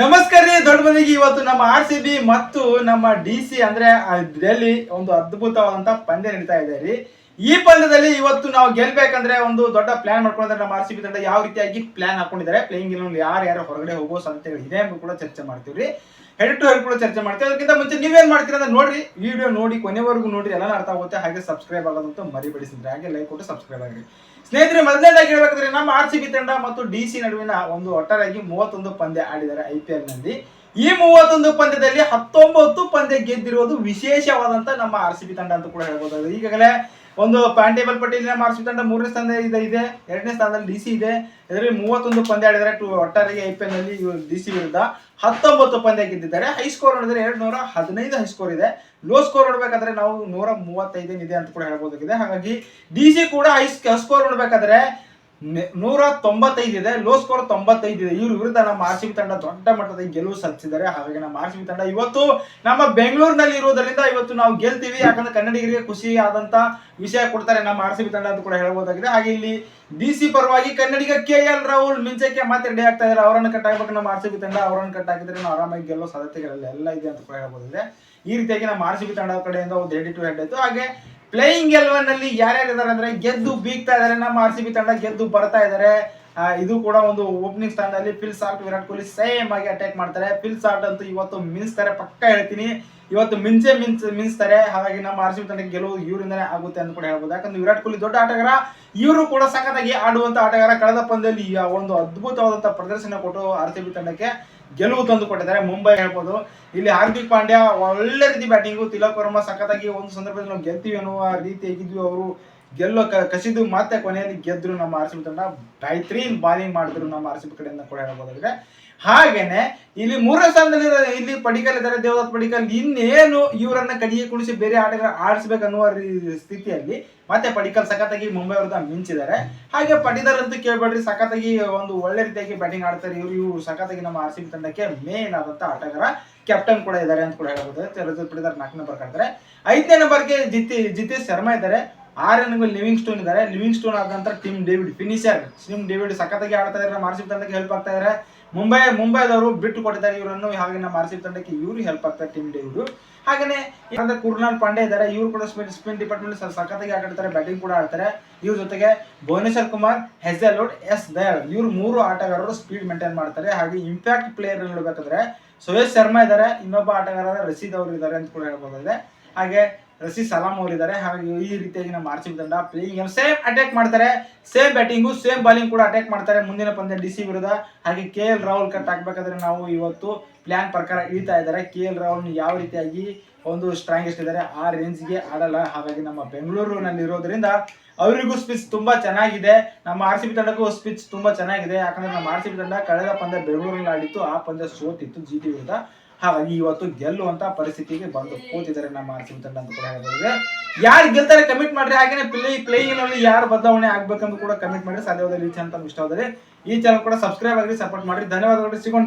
ನಮಸ್ಕಾರ ರೀ ದೊಡ್ಡ ಮಂದಿಗೆ ಇವತ್ತು ನಮ್ಮ ಆರ್ ಸಿ ಬಿ ಮತ್ತು ನಮ್ಮ ಡಿ ಸಿ ಅಂದ್ರೆ ಡೆಲ್ಲಿ ಒಂದು ಅದ್ಭುತವಾದಂತ ಪಂದ್ಯ ನಡೀತಾ ಇದೆ ರೀ. ಈ ಪಂದ್ಯದಲ್ಲಿ ಇವತ್ತು ನಾವು ಗೆಲ್ಬೇಕಂದ್ರೆ ಒಂದು ದೊಡ್ಡ ಪ್ಲಾನ್ ಮಾಡ್ಕೊಂಡಿದ್ದಾರೆ ನಮ್ಮ ಆರ್ ಸಿ ಬಿ ತಂಡ ಯಾವ ರೀತಿಯಾಗಿ ಪ್ಲಾನ್ ಹಾಕೊಂಡಿದ್ದಾರೆ ಪ್ಲೇಯಿಂಗ್ ಇಲ್ಲಿ ಯಾರು ಯಾರು ಹೊರಗಡೆ ಹೋಗೋ ಸಾಧ್ಯತೆಗಳು ಇದೆ ಅಂತ ಕೂಡ ಚರ್ಚೆ ಮಾಡ್ತೀವಿ ರೀ. ಹೆಡ್ ಟು ಹೆಡ್ ಕೂಡ ಚರ್ಚೆ ಮಾಡ್ತೀವಿ. ಅದಕ್ಕಿಂತ ಮುಂಚೆ ನೀವೇನ್ ಮಾಡ್ತೀರಾ ಅಂತ ನೋಡ್ರಿ. ವಿಡಿಯೋ ನೋಡಿ ಕೊನೆವರೆಗೂ ನೋಡ್ರಿ. ಎಲ್ಲ ಅರ್ಥ ಆಗುತ್ತೆ. ಹಾಗೆ ಸಬ್ಸ್ಕ್ರೈಬ್ ಆಗೋದಂತೂ ಮರಿಬೇಡಿಸಿದ್ರೆ ಹಾಗೆ ಲೈಕ್ ಕೊಟ್ಟು ಸಬ್ಸ್ಕ್ರೈಬ್ ಆಗಿರಿ. ಸ್ನೇಹಿತರೆ, ಮೊದಲನೇದಾಗಿ ಹೇಳ್ಬೇಕಂದ್ರೆ ನಮ್ಮ ಆರ್ ಸಿ ಬಿ ತಂಡ ಮತ್ತು ಡಿ ಸಿ ನಡುವಿನ ಒಂದು ಒಟ್ಟಾರಾಗಿ ಮೂವತ್ತೊಂದು ಪಂದ್ಯ ಆಡಿದ್ದಾರೆ ಐ ಪಿ ಎಲ್ನಲ್ಲಿ. ಈ ಮೂವತ್ತೊಂದು ಪಂದ್ಯದಲ್ಲಿ ಹತ್ತೊಂಬತ್ತು ಪಂದ್ಯ ಗೆದ್ದಿರುವುದು ವಿಶೇಷವಾದಂತ ನಮ್ಮ ಆರ್ ಸಿ ಬಿ ತಂಡ ಅಂತ ಕೂಡ ಹೇಳ್ಬೋದು ಈಗಾಗಲೇ ಒಂದು ಪಾಂಟೇಬಲ್ ಪಟ್ಟಿಯಲ್ಲಿ ನಮ್ಮ ಆರ್ ಸಿ ತಂಡ ಮೂರನೇ ಸ್ಥಾನ ಇದೆ ಇದೆ. ಎರಡನೇ ಸ್ಥಾನದಲ್ಲಿ ಡಿ ಸಿ ಇದೆ. ಇದರಲ್ಲಿ ಮೂವತ್ತೊಂದು ಪಂದ್ಯ ಆಡಿದರೆ ಟು ಒಟ್ಟಾರೆಗೆ ಐ ಪಿ ಎಲ್ನಲ್ಲಿ ಡಿ ಸಿ ವಿರುದ್ಧ. ಹತ್ತೊಂಬತ್ತು ಪಂದ್ಯ ಗೆದ್ದಿದ್ದಾರೆ. ಹೈ ಸ್ಕೋರ್ ನೋಡಿದ್ರೆ ಎರಡು ನೂರ ಹದಿನೈದು ಹೈ ಸ್ಕೋರ್ ಇದೆ. ಲೋ ಸ್ಕೋರ್ ನೋಡ್ಬೇಕಾದ್ರೆ ನಾವು ನೂರ ಮೂವತ್ತೈದೇನಿದೆ ಅಂತ ಕೂಡ ಹೇಳ್ಬೋದಾಗಿದೆ. ಹಾಗಾಗಿ ಡಿ ಸಿ ಕೂಡ ಹೈ ಸ್ಕೋರ್ ನೋಡ್ಬೇಕಾದ್ರೆ ನೂರ ತೊಂಬತ್ತೈದು ಇದೆ ಲೋ ಸ್ಕೋರ್ ತೊಂಬತ್ತೈದು ಇದೆ. ಇವ್ರ ವಿರುದ್ಧ ನಮ್ಮ ಆರ್ ಸಿ ತಂಡ ದೊಡ್ಡ ಮಟ್ಟದ ಗೆಲುವು ಸಾಧಿಸಿದ್ದಾರೆ ಹಾಗಾಗಿ ನಮ್ಮ ಆರ್ ಸಿ ತಂಡ ಇವತ್ತು ನಮ್ಮ ಬೆಂಗಳೂರಿನಲ್ಲಿ ಇರುವುದರಿಂದ ಇವತ್ತು ನಾವು ಗೆಲ್ತೀವಿ. ಯಾಕಂದ್ರೆ ಕನ್ನಡಿಗರಿಗೆ ಖುಷಿ ಆದಂತ ವಿಷಯ ಕೊಡ್ತಾರೆ ನಮ್ಮ ಆರ್ ಸಿ ತಂಡ ಅಂತ ಕೂಡ ಹೇಳಬಹುದಾಗಿದೆ ಹಾಗೆ ಇಲ್ಲಿ ಡಿ ಸಿ ಪರವಾಗಿ ಕನ್ನಡಿಗ ಕೆ ಎಲ್ ರಾಹುಲ್ ಮಿಂಚಕ್ಕೆ ಮಾತ್ರ ರೆಡಿ ಆಗ್ತಾ ಇದ್ದಾರೆ. ಅವರನ್ನು ಕಟ್ ಆಗ್ಬೇಕು. ನಮ್ಮ ಆರ್ ಸಿ ತಂಡ ಅವರನ್ನು ಕಟ್ ಹಾಕಿದ್ರೆ ನಾವು ಆರಾಮಾಗಿ ಗೆಲ್ಲೋ ಸಾಧ್ಯತೆಗಳೆಲ್ಲ ಎಲ್ಲ ಇದೆ ಅಂತ ಕೂಡ ಹೇಳ್ಬೋದಿದೆ ಈ ರೀತಿಯಾಗಿ ನಮ್ಮ ಆರ್ ಸಿ ಬಿ ತಂಡದ ಕಡೆಯಿಂದ ಒಂದು ಹೆಡ್ ಟು ಹೆಡ್ ಆಯ್ತು. ಹಾಗೆ ಪ್ಲೇಯಿಂಗ್ ಎಲೆವನ್ ಅಲ್ಲಿ ಯಾರ್ಯಾರು ಇದಾರೆ ಅಂದ್ರೆ ಗೆದ್ದು ಬೀಗ್ತಾ ಇದಾರೆ. ನಮ್ಮ ಆರ್ ಸಿ ಬಿ ತಂಡ ಗೆದ್ದು ಬರ್ತಾ ಇದಾರೆ. ಇದು ಕೂಡ ಒಂದು ಓಪನಿಂಗ್ ಸ್ಥಾನದಲ್ಲಿ Phil Salt Virat Kohli same ಆಗಿ ಅಟ್ಯಾಕ್ ಮಾಡ್ತಾರೆ. ಫಿಲ್ ಸಾಲ್ಟ್ ಅಂತೂ ಇವತ್ತು ಮಿನ್ಸ್ತಾರೆ ಪಕ್ಕ ಹೇಳ್ತೀನಿ. ಇವತ್ತು ಮಿಂಚೆ ಮಿನ್ಸ್ ಮಿನ್ಸ್ತಾರೆ ಹಾಗಾಗಿ ನಮ್ಮ ಆರ್ ಸಿ ಬಿ ತಂಡಕ್ಕೆ ಗೆಲುವು ಇವರಿಂದನೇ ಆಗುತ್ತೆ ಅಂತ ಕೂಡ ಹೇಳ್ಬೋದು. ಯಾಕಂದ್ರೆ ವಿರಾಟ್ ಕೊಹ್ಲಿ ದೊಡ್ಡ ಆಟಗಾರ. ಇವರು ಕೂಡ ಸಖತ್ತಾಗಿ ಆಡುವಂತ ಆಟಗಾರ. ಕಳೆದ ಪಂದ್ಯದಲ್ಲಿ ಒಂದು ಅದ್ಭುತವಾದಂತಹ ಪ್ರದರ್ಶನ ಕೊಟ್ಟು ಆರ್ ಸಿ ಬಿ ತಂಡಕ್ಕೆ ಗೆಲುವು ತಂದು ಕೊಟ್ಟಿದ್ದಾರೆ. ಮುಂಬೈ ಹೇಳ್ಬೋದು. ಇಲ್ಲಿ ಹಾರ್ದಿಕ್ ಪಾಂಡ್ಯ ಒಳ್ಳೆ ರೀತಿ ಬ್ಯಾಟಿಂಗು ತಿಲಕ್ ವರ್ಮ ಸಖತ್ತಾಗಿ ಒಂದು ಸಂದರ್ಭದಲ್ಲಿ ನಾವು ಗೆಲ್ತೀವಿ ಅನ್ನುವ ರೀತಿಯಾಗಿದ್ವಿ ಅವರು. ಗೆಲ್ಲೋ ಕಸಿದು ಮತ್ತೆ ಕೊನೆಯಲ್ಲಿ ಗೆದ್ರು ನಮ್ಮ ಆರ್ ಸಿ ಬಿ ತಂಡ. ಬೈತ್ರೀನ್ ಬಾಲಿಂಗ್ ಮಾಡಿದ್ರು ನಮ್ಮ ಆರ್ ಸಿ ಬಿ ಕಡೆಯಿಂದ ಕೂಡ ಹೇಳ್ಬೋದಾದ್ರೆ ಹಾಗೇನೆ ಇಲ್ಲಿ ಮೂರನೇ ಸ್ಥಾನದಲ್ಲಿ ಇಲ್ಲಿ ಪಡಿಕಲ್ ಇದ್ದಾರೆ, ದೇವದತ್ ಪಡಿಕಲ್. ಇನ್ನೇನು ಇವರನ್ನ ಕಡಿಗೆ ಕುಳಿಸಿ ಬೇರೆ ಆಟಗಾರ ಆಡಿಸ್ಬೇಕನ್ನುವ ಅನ್ನುವ ಸ್ಥಿತಿಯಲ್ಲಿ ಮತ್ತೆ ಪಡಿಕಲ್ ಸಖತ್ತಾಗಿ ಮುಂಬೈ ವಿರುದ್ಧ ಮಿಂಚಿದ್ದಾರೆ. ಹಾಗೆ ಪಟಿದಾರ್ ಅಂತ ಕೇಳ್ಬೇಡ್ರಿ, ಸಖತ್ತಾಗಿ ಒಂದು ಒಳ್ಳೆ ರೀತಿಯಾಗಿ ಬ್ಯಾಟಿಂಗ್ ಆಡ್ತಾರೆ. ಇವರು ಇವರು ಸಖತ್ತಾಗಿ ನಮ್ಮ ಆರ್ ಸಿ ಬಿ ತಂಡಕ್ಕೆ ಮೇನ್ ಆದಂತ ಆಟಗಾರ. ಕ್ಯಾಪ್ಟನ್ ಕೂಡ ಇದ್ದಾರೆ ಅಂತ ಕೂಡ ಹೇಳ್ಬೋದು. ರಜತ್ ನಾಲ್ಕು ನಂಬರ್ ಕಾಡ್ತಾರೆ ಐದನೇ ನಂಬರ್ಗೆ ಜಿತಿ ಜಿತೇಶ್ ಶರ್ಮಾ ಇದ್ದಾರೆ. ಆರನೇ ಲಿವಿಂಗ್ ಸ್ಟೋನ್ ಇದ್ದಾರೆ ಲಿವಿಂಗ್ ಸ್ಟೋನ್ ಆದ ನಂತರ Tim David finisher Tim David ಸಖತ್ತಾಗಿ ಆಡ್ತಾ ಇದ್ದಾರೆ ಆರ್ ತಂಡಕ್ಕೆ ಹೆಲ್ಪ್ ಆಗ್ತಾ ಇದ್ದಾರೆ ಮುಂಬೈ, ಮುಂಬೈದವರು ಬಿಟ್ಟು ಕೊಟ್ಟಿದ್ದಾರೆ ಇವರನ್ನು. ಹಾಗೆ ನಮ್ಮ ಮಾರ್ಸಿಪ್ ತಂಡಕ್ಕೆ ಇವರು ಹೆಲ್ಪ್ ಆಗ್ತಾರೆ ಟಿಮ್ ಡೇವಿಡ್ ಹಾಗೇನೆ ಅಂದ್ರೆ ಕುರ್ನಾಲ್ ಪಾಂಡೆ ಇದ್ದಾರೆ ಇವರು ಕೂಡ ಸ್ಪಿನ್ ಸ್ಪಿನ್ ಡಿಪಾರ್ಟ್ಮೆಂಟ್ ಸಖತ್ತಾಗಿ ಆಟಾಡ್ತಾರೆ ಬ್ಯಾಟಿಂಗ್ ಕೂಡ ಆಡ್ತಾರೆ. ಇವ್ರ ಜೊತೆಗೆ ಭುವನೇಶ್ವರ್ ಕುಮಾರ್ ಹೆಸೆಲೋಡ್ ಎಸ್ ದಯಾಳ್ ಇವ್ರು ಮೂರು ಆಟಗಾರರು ಸ್ಪೀಡ್ ಮೇಂಟೈನ್ ಮಾಡ್ತಾರೆ. ಹಾಗೆ ಇಂಪ್ಯಾಕ್ಟ್ ಪ್ಲೇಯರ್ ನೋಡ್ಬೇಕಾದ್ರೆ ಸುಯೇಶ್ ಶರ್ಮಾ ಇದ್ದಾರೆ ಇನ್ನೊಬ್ಬ ಆಟಗಾರ ರಶೀದ್ ಅವರು ಇದ್ದಾರೆ ಅಂತ ಕೂಡ ಹೇಳ್ಬೋದಾಗಿದೆ. ಹಾಗೆ ರಶೀದ್ ಸಲಾಮ್ ಅವರಿದ್ದಾರೆ. ಹಾಗೆ ಈ ರೀತಿಯಾಗಿ ನಮ್ಮ ಆರ್ ಸಿ ತಂಡ ಪ್ಲೇಯಿಂಗ್ ಸೇಮ್ ಅಟ್ಯಾಕ್ ಮಾಡ್ತಾರೆ. ಸೇಮ್ ಬ್ಯಾಟಿಂಗು ಸೇಮ್ ಬಾಲಿಂಗ್ ಕೂಡ ಅಟ್ಯಾಕ್ ಮಾಡ್ತಾರೆ ಮುಂದಿನ ಪಂದ್ಯ ಡಿ ಸಿ ವಿರುದ್ಧ. ಹಾಗೆ ಕೆ ಎಲ್ ರಾಹುಲ್ ಕಟ್ ಹಾಕ್ಬೇಕಾದ್ರೆ ನಾವು ಇವತ್ತು ಪ್ಲಾನ್ ಪ್ರಕಾರ ಇಳಿತಾ ಇದ್ದಾರೆ. ಕೆ ಎಲ್ ರಾಹುಲ್ ಯಾವ ರೀತಿಯಾಗಿ ಒಂದು ಸ್ಟ್ರಾಂಗೆಸ್ಟ್ ಇದ್ದಾರೆ ಆ ರೇಂಜ್ಗೆ ಆಡಲ್ಲ. ಹಾಗಾಗಿ ನಮ್ಮ ಬೆಂಗಳೂರಿನಲ್ಲಿ ಇರೋದ್ರಿಂದ ಅವರಿಗೂ ಸ್ಪಿಚ್ ತುಂಬಾ ಚೆನ್ನಾಗಿದೆ. ನಮ್ಮ ಆರ್ ಸಿ ಬಿ ತಂಡಕ್ಕೂ ಸ್ಪಿಚ್ ತುಂಬಾ ಚೆನ್ನಾಗಿದೆ. ಯಾಕಂದ್ರೆ ನಮ್ಮ ಆರ್ ಸಿ ಬಿ ತಂಡ ಕಳೆದ ಪಂದ್ಯ ಬೆಂಗಳೂರಿನಲ್ಲಿ ಆಡಿತ್ತು. ಆ ಪಂದ್ಯ ಸೋತಿತ್ತು ಜಿ ಟಿ ವಿರುದ್ಧ. ಹಾಗಾಗಿ ಇವತ್ತು ಗೆಲ್ಲುವಂತ ಪರಿಸ್ಥಿತಿಗೆ ಬಂದು ಕೂತಿದ್ದಾರೆ ನಮ್ಮ ಆರ್ ಅಂತ ಕೂಡ ಹೇಳ್ಬೋದು ಯಾರು ಗೆಲ್ತಾರೆ ಕಮಿಟ್ ಮಾಡ್ರಿ ಹಾಗೇನೆ ಪ್ಲೇ ಪ್ಲೇಯಿಂಗ್ನಲ್ಲಿ ಯಾರು ಬದಲಾವಣೆ ಆಗ್ಬೇಕಂತ ಕೂಡ ಕಮಿಟ್ ಮಾಡಿ ಸಾಧ್ಯವಾದ ಈ ಚಾನಲ್ ಇಷ್ಟ ಆದರೆ ಈ ಚಾನಲ್ ಕೂಡ ಸಬ್ಸ್ಕ್ರೈಬ್ ಆಗಿ ಸಪೋರ್ಟ್ ಮಾಡಿ ಧನ್ಯವಾದಗಳು. ಸಿಗೋಣ.